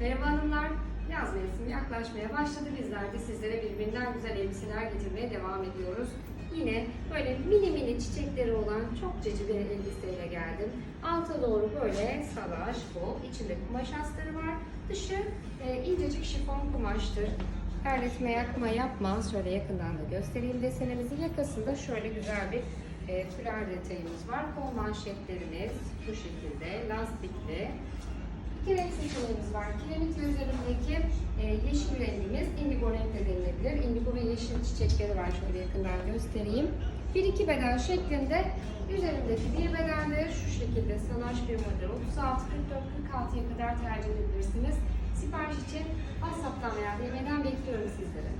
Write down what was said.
Merhaba hanımlar. Yaz mevsimi yaklaşmaya başladı. Bizler de sizlere birbirinden güzel elbiseler getirmeye devam ediyoruz. Yine böyle mini mini çiçekleri olan çok cici bir elbiseyle geldim. Alta doğru böyle salaş bu. İçinde kumaş astarı var. Dışı e, incecik şifon kumaştır. Terletme yakma yapma. Şöyle yakından da göstereyim desenimizi. Yakasında şöyle güzel bir e, fular detayımız var. Kol manşetlerimiz bu şekilde lastikli. Renk seçeneğimiz var. Kiremit üzerindeki e, yeşil rengimiz indigo renkte denilebilir. Indigo ve yeşil çiçekleri var. Şöyle yakından göstereyim. Bir iki beden şeklinde üzerindeki bir bedende şu şekilde salaş bir model 36 44 46'ya kadar tercih edebilirsiniz. Sipariş için WhatsApp'tan veya DM'den bekliyorum sizleri.